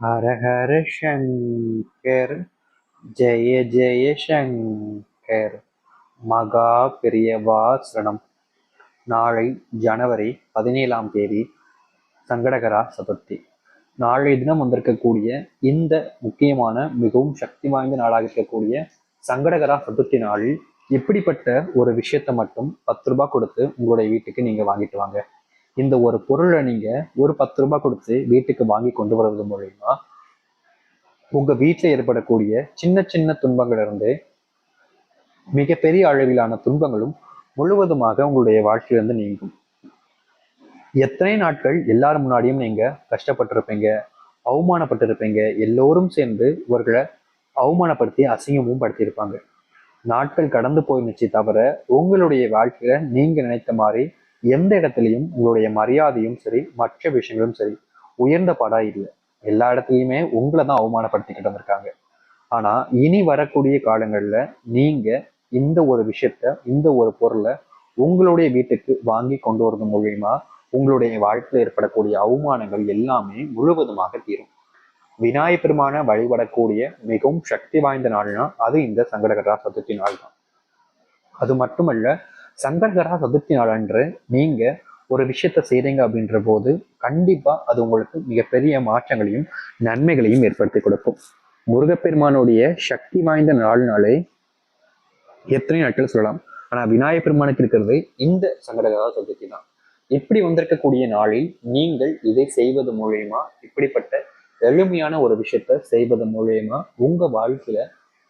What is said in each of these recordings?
ஹர ஹர சங்கர் ஜெய ஜெய சங்கர் மகா பெரியவா சரணம். நாளை ஜனவரி பதினேழாம் தேதி சங்கடகரா சதுர்த்தி. நாளைய தினம் வந்திருக்கக்கூடிய இந்த முக்கியமான மிகவும் சக்தி வாய்ந்த நாளாக இருக்கக்கூடிய சங்கடகரா சதுர்த்தி நாளில் இப்படிப்பட்ட ஒரு விஷயத்தை மட்டும் பத்து ரூபாய் கொடுத்து உங்களுடைய வீட்டுக்கு நீங்க வாங்கிட்டு வாங்க. இந்த ஒரு பொருளை நீங்க ஒரு பத்து ரூபாய் கொடுத்து வீட்டுக்கு வாங்கி கொண்டு வருவது மூலயமா உங்க வீட்டில் ஏற்படக்கூடிய சின்ன சின்ன துன்பங்கள் இருந்து மிகப்பெரிய அளவிலான துன்பங்களும் முழுவதுமாக உங்களுடைய வாழ்க்கையிலிருந்து நீங்கும். எத்தனை நாட்கள் எல்லார் முன்னாடியும் நீங்க கஷ்டப்பட்டிருப்பீங்க அவமானப்பட்டிருப்பீங்க எல்லோரும் சேர்ந்து இவர்களை அவமானப்படுத்தி அசிங்கமும் படுத்தியிருப்பாங்க. நாட்கள் கடந்து போயிருந்துச்சு தவிர உங்களுடைய வாழ்க்கையில நீங்க நினைத்த மாதிரி எந்த இடத்துலையும் உங்களுடைய மரியாதையும் சரி மற்ற விஷயங்களும் சரி உயர்ந்த படா இல்லை. எல்லா இடத்துலையுமே உங்களை தான் அவமானப்படுத்திக்கிட்டு வந்திருக்காங்க. ஆனா இனி வரக்கூடிய காலங்கள்ல நீங்க இந்த ஒரு விஷயத்த இந்த ஒரு பொருளை உங்களுடைய வீட்டுக்கு வாங்கி கொண்டு வரது மூலியமா உங்களுடைய வாழ்க்கையில் ஏற்படக்கூடிய அவமானங்கள் எல்லாமே முழுவதுமாக தீரும். விநாயகப் பெருமான வழிபடக்கூடிய மிகவும் சக்தி வாய்ந்த நாள்னா அது இந்த சங்கடகரா சதுர்த்தி நாள் தான் அது மட்டுமல்ல சங்கர்கரா சதுர்த்தி நாளன்று நீங்க ஒரு விஷயத்த செய்றீங்க அப்படின்ற போது கண்டிப்பா அது உங்களுக்கு மிகப்பெரிய மாற்றங்களையும் நன்மைகளையும் ஏற்படுத்தி கொடுக்கும். முருகப்பெருமானுடைய சக்தி வாய்ந்த நாள்னாலே எத்தனை நாட்கள் சொல்லலாம். ஆனா விநாயகப் பெருமானுக்கு இருக்கிறது இந்த சங்கடகரா சதுர்த்தி தான் இப்படி வந்திருக்கக்கூடிய நாளில் நீங்கள் இதை செய்வது மூலியமா இப்படிப்பட்ட எளிமையான ஒரு விஷயத்த செய்வது மூலியமா உங்க வாழ்க்கையில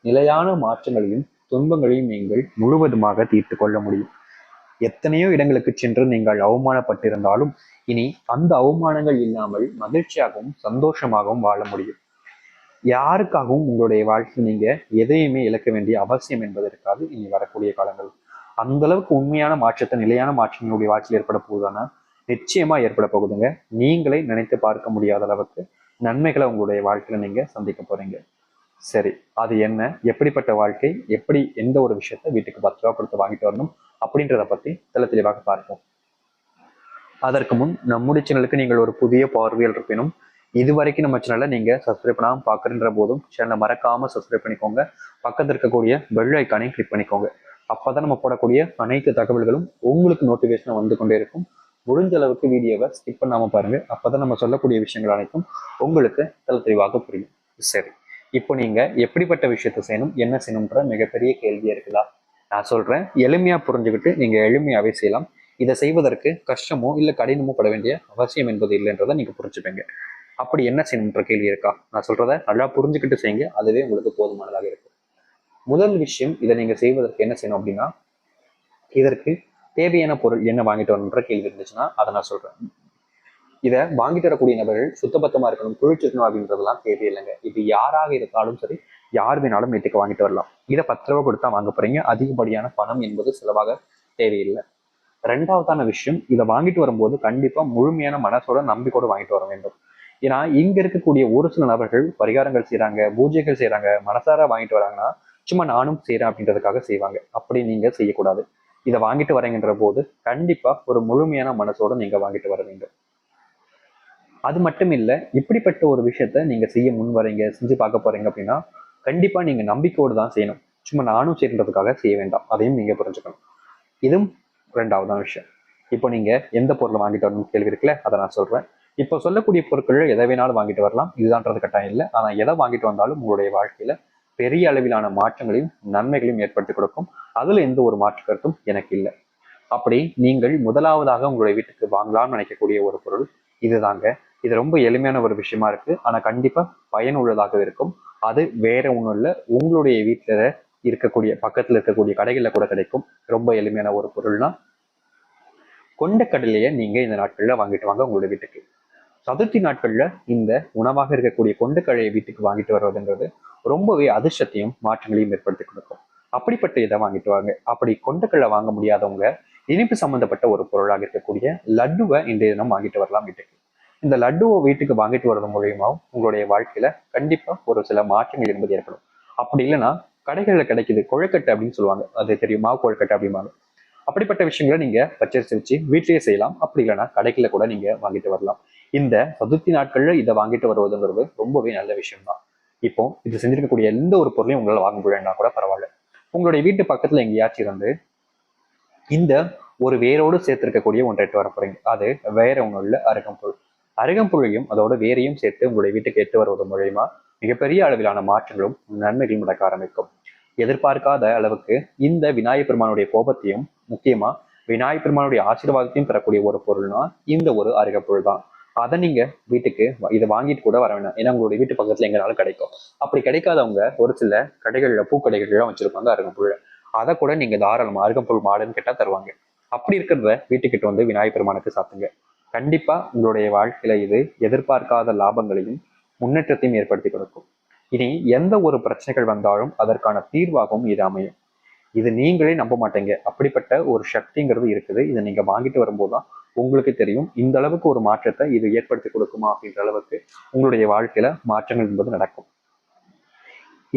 நிலையான மாற்றங்களையும் துன்பங்களையும் நீங்கள் முழுவதுமாக தீர்த்து கொள்ள முடியும். எத்தனையோ இடங்களுக்கு சென்று நீங்கள் அவமானப்பட்டிருந்தாலும் இனி அந்த அவமானங்கள் இல்லாமல் மகிழ்ச்சியாகவும் சந்தோஷமாகவும் வாழ முடியும். யாருக்காகவும் உங்களுடைய வாழ்க்கையில் நீங்க எதையுமே இழக்க வேண்டிய அவசியம் என்பது இருக்காது. இனி வரக்கூடிய காலங்கள். அந்த அளவுக்கு உண்மையான மாற்றத்தை நிலையான மாற்றம் உங்களுடைய வாழ்க்கையில் ஏற்பட போகுதானா நிச்சயமா ஏற்பட போகுதுங்க. நீங்களே நினைத்து பார்க்க முடியாத அளவுக்கு நன்மைகளை உங்களுடைய வாழ்க்கையில நீங்க சந்திக்க போறீங்க. சரி அது என்ன? எப்படிப்பட்ட வாழ்க்கை? எப்படி எந்த ஒரு விஷயத்த வீட்டுக்கு பத்து ரூபா கொடுத்து வாங்கிட்டு வரணும்? அப்படின்றத பத்தி தெல தெளிவாக பார்ப்போம். அதற்கு முன் நம்முடைய சேனலுக்கு நீங்கள் ஒரு புதிய பார்வையில் இருப்பினும் இது வரைக்கும் நம்ம சேனலை நீங்க சப்ஸ்கிரைப் பண்ணாமல் பாக்குறன்ற போதும் சேனலை மறக்காம சப்ஸ்கிரைப் பண்ணிக்கோங்க. பக்கத்தில் இருக்கக்கூடிய பெல் ஐக்கானையும் கிளிக் பண்ணிக்கோங்க. அப்பதான் நம்ம போடக்கூடிய அனைத்து தகவல்களும் உங்களுக்கு நோட்டிபிகேஷன் வந்து கொண்டே இருக்கும். முடிஞ்ச அளவுக்கு வீடியோவை ஸ்கிப் பண்ணாம பாருங்க. அப்பதான் நம்ம சொல்லக்கூடிய விஷயங்கள் அனைத்தும் உங்களுக்கு தெல தெளிவாக புரியும். சரி. இப்போ நீங்க எப்படிப்பட்ட விஷயத்த செய்யணும் என்ன செய்யணும்ன்ற மிகப்பெரிய கேள்வியா இருக்கலாம் நான் சொல்றேன் எளிமையா புரிஞ்சுக்கிட்டு நீங்க எளிமையாவே செய்யலாம். இதை செய்வதற்கு கஷ்டமோ இல்ல கடினமோ பட வேண்டிய அவசியம் என்பது இல்லைன்றதை நீங்க புரிஞ்சுப்பீங்க. அப்படி என்ன செய்யணும்ன்ற கேள்வி இருக்கா? நான் சொல்றத நல்லா புரிஞ்சுக்கிட்டு செய்யுங்க அதுவே உங்களுக்கு போதுமானதாக இருக்கும். முதல் விஷயம் இதை நீங்க செய்வதற்கு என்ன செய்யணும் அப்படின்னா இதற்கு தேவையான பொருள் என்ன வாங்கிட்டு வரணுன்ற கேள்வி இருந்துச்சுன்னா அதை நான் சொல்றேன். இதை வாங்கிட்டு வரக்கூடிய நபர்கள் சுத்தபத்தமா இருக்கணும் குளிச்சிருக்கணும் அப்படின்றதெல்லாம் தேவையில்லைங்க இது யாராக இருந்தாலும் சரி யார் வேணாலும் வீட்டுக்கு வாங்கிட்டு வரலாம். இதை பத்து ரூபா கொடுத்தா வாங்க போறீங்க. அதிகப்படியான பணம் என்பது செலவாக தேவையில்லை ரெண்டாவதான விஷயம் இதை வாங்கிட்டு வரும்போது கண்டிப்பா முழுமையான மனசோட நம்பிக்கையோட வாங்கிட்டு வர வேண்டும். ஏன்னா இங்க இருக்கக்கூடிய ஒரு சில நபர்கள் பரிகாரங்கள் செய்யறாங்க பூஜைகள் செய்யறாங்க மனசார வாங்கிட்டு வராங்கன்னா சும்மா நானும் செய்யறேன் அப்படின்றதுக்காக செய்வாங்க. அப்படி நீங்க செய்யக்கூடாது. இதை வாங்கிட்டு வரீங்கன்ற போது கண்டிப்பா ஒரு முழுமையான மனசோட நீங்க வாங்கிட்டு வர வேண்டும். அது மட்டும் இல்லை இப்படிப்பட்ட ஒரு விஷயத்த நீங்கள் செய்ய முன் வரீங்க செஞ்சு பார்க்க போகிறீங்க அப்படின்னா கண்டிப்பாக நீங்கள் நம்பிக்கையோடு தான் செய்யணும். சும்மா நானும் செய்யறதுக்காக செய்ய வேண்டாம். அதையும் நீங்கள் புரிஞ்சுக்கணும். இதுவும் ரெண்டாவதான விஷயம். இப்போ நீங்கள் எந்த பொருளை வாங்கிட்டு வரணும்னு கேள்வி இருக்குல்ல அதை நான் சொல்கிறேன் இப்போ சொல்லக்கூடிய பொருட்கள் எதை வேணாலும் வாங்கிட்டு வரலாம். இதுதான்றது கட்டாயம் இல்லை. ஆனால் எதை வாங்கிட்டு வந்தாலும் உங்களுடைய வாழ்க்கையில் பெரிய அளவிலான மாற்றங்களையும் நன்மைகளையும் ஏற்படுத்தி கொடுக்கும். அதில் எந்த ஒரு மாற்று கருத்தும் எனக்கு இல்லை. அப்படி நீங்கள் முதலாவதாக உங்களுடைய வீட்டுக்கு வாங்கலாம்னு நினைக்கக்கூடிய ஒரு பொருள் இதுதாங்க. இது ரொம்ப எளிமையான ஒரு விஷயமா இருக்கு. ஆனா கண்டிப்பா பயனுள்ளதாக இருக்கும். அது வேற ஒன்றும் இல்லை. உங்களுடைய வீட்டுல இருக்கக்கூடிய பக்கத்துல இருக்கக்கூடிய கடைகள்ல கூட கிடைக்கும். ரொம்ப எளிமையான ஒரு பொருள்னா கொண்டக்கடலையை நீங்க இந்த நாட்கள்ல வாங்கிட்டு வாங்க உங்களுடைய வீட்டுக்கு. சதுர்த்தி நாட்கள்ல இந்த உணவாக இருக்கக்கூடிய கொண்டக்கடலையை வீட்டுக்கு வாங்கிட்டு வர்றதுன்றது ரொம்பவே அதிர்ஷ்டத்தையும் மாற்றங்களையும் ஏற்படுத்தி கொடுக்கும். அப்படிப்பட்ட இதை வாங்கிட்டு வாங்க. அப்படி கொண்டக்கடலை வாங்க முடியாதவங்க இனிப்பு சம்பந்தப்பட்ட ஒரு பொருளாக இருக்கக்கூடிய லட்டுவை இன்றைய தினம் வாங்கிட்டு வரலாம் வீட்டுக்கு. இந்த லட்டுவை வீட்டுக்கு வாங்கிட்டு வர்றது மூலியமாகவும் உங்களுடைய வாழ்க்கையில கண்டிப்பா ஒரு சில மாற்றங்கள் என்பது ஏற்படும். அப்படி இல்லைன்னா கடைகளில் கிடைக்குது கொழுக்கட்டை அப்படின்னு சொல்லுவாங்க. அது தெரியுமா கொழுக்கட்டை அப்படிம்பாங்க. அப்படிப்பட்ட விஷயங்களை நீங்க பச்சரிசி வச்சு வீட்டிலேயே செய்யலாம். அப்படி இல்லைன்னா கடைகளில் கூட நீங்க வாங்கிட்டு வரலாம். இந்த சதுர்த்தி நாட்கள்ல இதை வாங்கிட்டு வருவதுங்கிறது ரொம்பவே நல்ல விஷயம் தான் இப்போ இது செஞ்சிருக்கக்கூடிய எந்த ஒரு பொருளையும் உங்களால் வாங்க முடியலன்னா கூட பரவாயில்ல. உங்களுடைய வீட்டு பக்கத்துல எங்கேயாச்சும் இருந்து இந்த ஒரு வேரோடு சேர்த்திருக்கக்கூடிய ஒன்றை வர போறீங்க அது வேற ஒன்றும் இல்லை அருகம்பொருள் அருகம்புழையும் அதோட வேரையும் சேர்த்து உங்களுடைய வீட்டுக்கு எட்டு வருவது மூலயமா மிகப்பெரிய அளவிலான மாற்றங்களும் நன்மைகளும் நடக்க ஆரம்பிக்கும். எதிர்பார்க்காத அளவுக்கு இந்த விநாயகப் பெருமானுடைய கோபத்தையும் முக்கியமா விநாயகப் பெருமானுடைய ஆசீர்வாதத்தையும் பெறக்கூடிய ஒரு பொருள்னா இந்த ஒரு அருகம்புல் தான். அதை நீங்க வீட்டுக்கு வ- இதை வாங்கிட்டு கூட வர வேணாம். ஏன்னா உங்களுடைய வீட்டு பக்கத்துல எங்கனாலும் கிடைக்கும். அப்படி கிடைக்காதவங்க ஒரு சில கடைகள்ல பூக்கடைகள்லாம் வச்சிருப்பாங்க அருகம்புழ அதை கூட நீங்க தாராளமா அருகம்புல் மாடுன்னு கேட்டா தருவாங்க. அப்படி இருக்கிறத வீட்டுக்கிட்ட வந்து விநாயகப் பெருமானுக்கு சாத்துங்க. கண்டிப்பா உங்களுடைய வாழ்க்கையில இது எதிர்பார்க்காத லாபங்களையும் முன்னேற்றத்தையும் ஏற்படுத்தி கொடுக்கும். இனி எந்த ஒரு பிரச்சனைகள் வந்தாலும் அதற்கான தீர்வாகவும் இது அமையும். இது நீங்களே நம்ப மாட்டீங்க. அப்படிப்பட்ட ஒரு சக்திங்கிறது இருக்குது. இதை நீங்க வாங்கிட்டு வரும்போது தான் உங்களுக்கு தெரியும். இந்த அளவுக்கு ஒரு மாற்றத்தை இது ஏற்படுத்தி கொடுக்குமா அப்படின்ற அளவுக்கு உங்களுடைய வாழ்க்கையில மாற்றங்கள் என்பது நடக்கும்.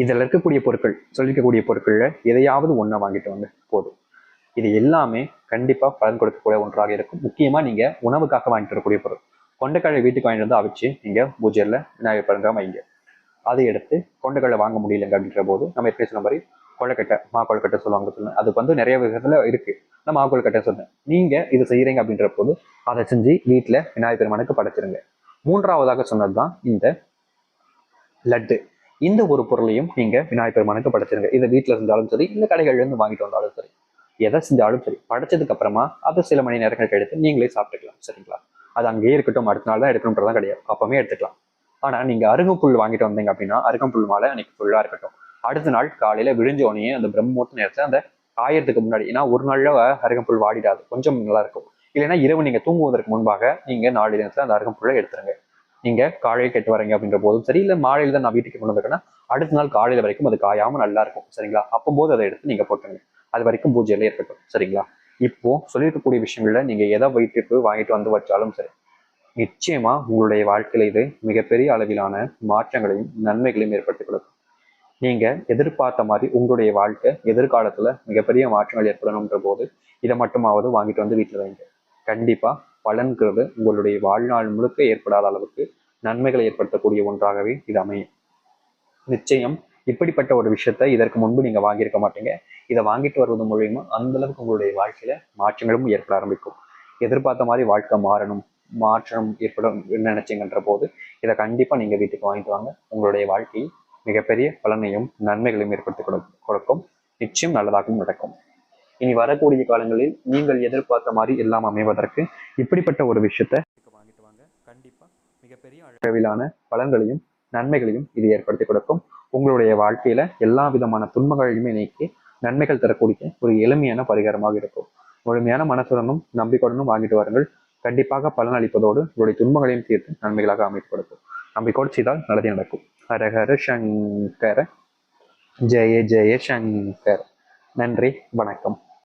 இதில் இருக்கக்கூடிய பொருட்கள் சொல்லிக்கக்கூடிய பொருட்களில் எதையாவது ஒன்றை வாங்கிட்டு வந்து போதும். இது எல்லாமே கண்டிப்பாக பலன் கொடுக்கக்கூடிய ஒன்றாக இருக்கும். முக்கியமாக நீங்கள் உணவுக்காக வாங்கிட்டு வரக்கூடிய பொருள். கொண்டைக்கடலை வீட்டுக்கு வாங்கிட்டு வந்து அவிச்சு நீங்கள் பூஜையில் விநாயகர் பழங்க வைங்க. அதை எடுத்து கொண்டைக்கடலை வாங்க முடியலங்க அப்படின்ற போது நம்ம எப்படி சொன்ன மாதிரி கொழுக்கட்டை மா கொழுக்கட்டை சொல்லுவாங்க சொல்லுங்க. அதுக்கு வந்து நிறைய விதத்தில் இருக்குது நான் மா கொழுக்கட்டை சொன்னேன். நீங்கள் இது செய்கிறீங்க அப்படின்ற போது அதை செஞ்சு வீட்டில் விநாயகர் பெருமானுக்கு படைச்சிருங்க. மூன்றாவதாக சொன்னது தான் இந்த லட்டு. இந்த ஒரு பொருளையும் நீங்கள் விநாயகர் பெருமானுக்கு படைச்சிருங்க. இதை வீட்டில் செஞ்சாலும் சரி இந்த கடைகள்லேருந்து வாங்கிட்டு வந்தாலும் சரி. எதை செஞ்சாலும் சரி படைச்சதுக்கு அப்புறமா அதை சில மணி நேரங்களுக்கு எடுத்து நீங்களே சாப்பிட்டுக்கலாம் சரிங்களா? அது அங்கேயே இருக்கட்டும் அடுத்த நாள் தான் எடுக்கணுன்றதான் கிடையாது. அப்பவுமே எடுத்துக்கலாம். ஆனால் நீங்கள் அருகம்புல் வாங்கிட்டு வந்தீங்க அப்படின்னா அருகம்புல் மாலை அன்னைக்கு ஃபுல்லாக இருக்கட்டும். அடுத்த நாள் காலையில் விழிஞ்ச உடனே அந்த பிரம்மூர்த்த நேரத்தில் அந்த காயறதுக்கு முன்னாடி ஏன்னா ஒரு நாளில் அருகம்புல் வாடிடாது கொஞ்சம் நல்லா இருக்கும். இல்லைன்னா இரவு நீங்கள் தூங்குவதற்கு முன்பாக நீங்கள் நாலு நேரத்தில் அந்த அருகம்புல்லை எடுத்துருங்க. நீங்கள் காலையில் கெட்டு வரீங்க அப்படின்ற போதும் சரி இல்லை மாலையில் தான் நான் வீட்டுக்கு கொண்டு வந்திருக்கேன்னா அடுத்த நாள் காலையில் வரைக்கும் அது காயாமல் நல்லா இருக்கும் சரிங்களா? அப்போது அதை எடுத்து நீங்கள் போட்டுருங்க. அது வரைக்கும் பூஜையில இருக்கட்டும் சரிங்களா? இப்போ சொல்லியிருக்கக்கூடிய விஷயங்கள்ல நீங்க எதை வீட்டுக்கு வாங்கிட்டு வந்து வச்சாலும் சரி நிச்சயமா உங்களுடைய வாழ்க்கையில இது மிகப்பெரிய அளவிலான மாற்றங்களையும் நன்மைகளையும் ஏற்படுத்தி கொடுக்கும் நீங்க எதிர்பார்த்த மாதிரி உங்களுடைய வாழ்க்கை எதிர்காலத்துல மிகப்பெரிய மாற்றங்கள் ஏற்படணுன்ற போது இதை மட்டுமாவது வாங்கிட்டு வந்து வீட்டுல வைங்க. கண்டிப்பா பலன்கிறது உங்களுடைய வாழ்நாள் முழுக்க ஏற்படாத அளவுக்கு நன்மைகளை ஏற்படுத்தக்கூடிய ஒன்றாகவே இது அமையும். நிச்சயம் இப்படிப்பட்ட ஒரு விஷயத்தை இதற்கு முன்பு நீங்க வாங்கியிருக்க மாட்டீங்க. இதை வாங்கிட்டு வருவது மூலியமா அந்த அளவுக்கு உங்களுடைய வாழ்க்கையில மாற்றங்களும் ஏற்பட ஆரம்பிக்கும். எதிர்பார்த்த மாதிரி வாழ்க்கை மாறணும் மாற்றம் ஏற்படும் நினைச்சீங்கன்ற போது இதை கண்டிப்பா நீங்க வீட்டுக்கு வாங்கிட்டு வாங்க. உங்களுடைய வாழ்க்கை மிகப்பெரிய பலனையும் நன்மைகளையும் ஏற்படுத்தி கொடுக்கும் கொடுக்கும். நிச்சயம் நல்லதாகவும் நடக்கும். இனி வரக்கூடிய காலங்களில் நீங்கள் எதிர்பார்த்த மாதிரி எல்லாம் அமைவதற்கு இப்படிப்பட்ட ஒரு விஷயத்தை வாங்கிட்டு வாங்க. கண்டிப்பா மிகப்பெரிய அளவிலான பலன்களையும் நன்மைகளையும் இது ஏற்படுத்தி கொடுக்கும். உங்களுடைய வாழ்க்கையில எல்லா விதமான துன்பங்களையுமே நீக்கி நன்மைகள் தரக்கூடிய ஒரு எளிமையான பரிகாரமாக இருக்கும். முழுமையான மனசுடனும் நம்பிக்கையுடனும் வாங்கிட்டு வாருங்கள். கண்டிப்பாக பலன் அளிப்பதோடு உங்களுடைய துன்பங்களையும் தீர்த்து நன்மைகளாக அமைத்து கொடுக்கும். நம்பிக்கையோடு செய்தால் நல்லதே நடக்கும். ஹரஹர சங்கர. ஜெய ஜெய சங்கர். நன்றி வணக்கம்.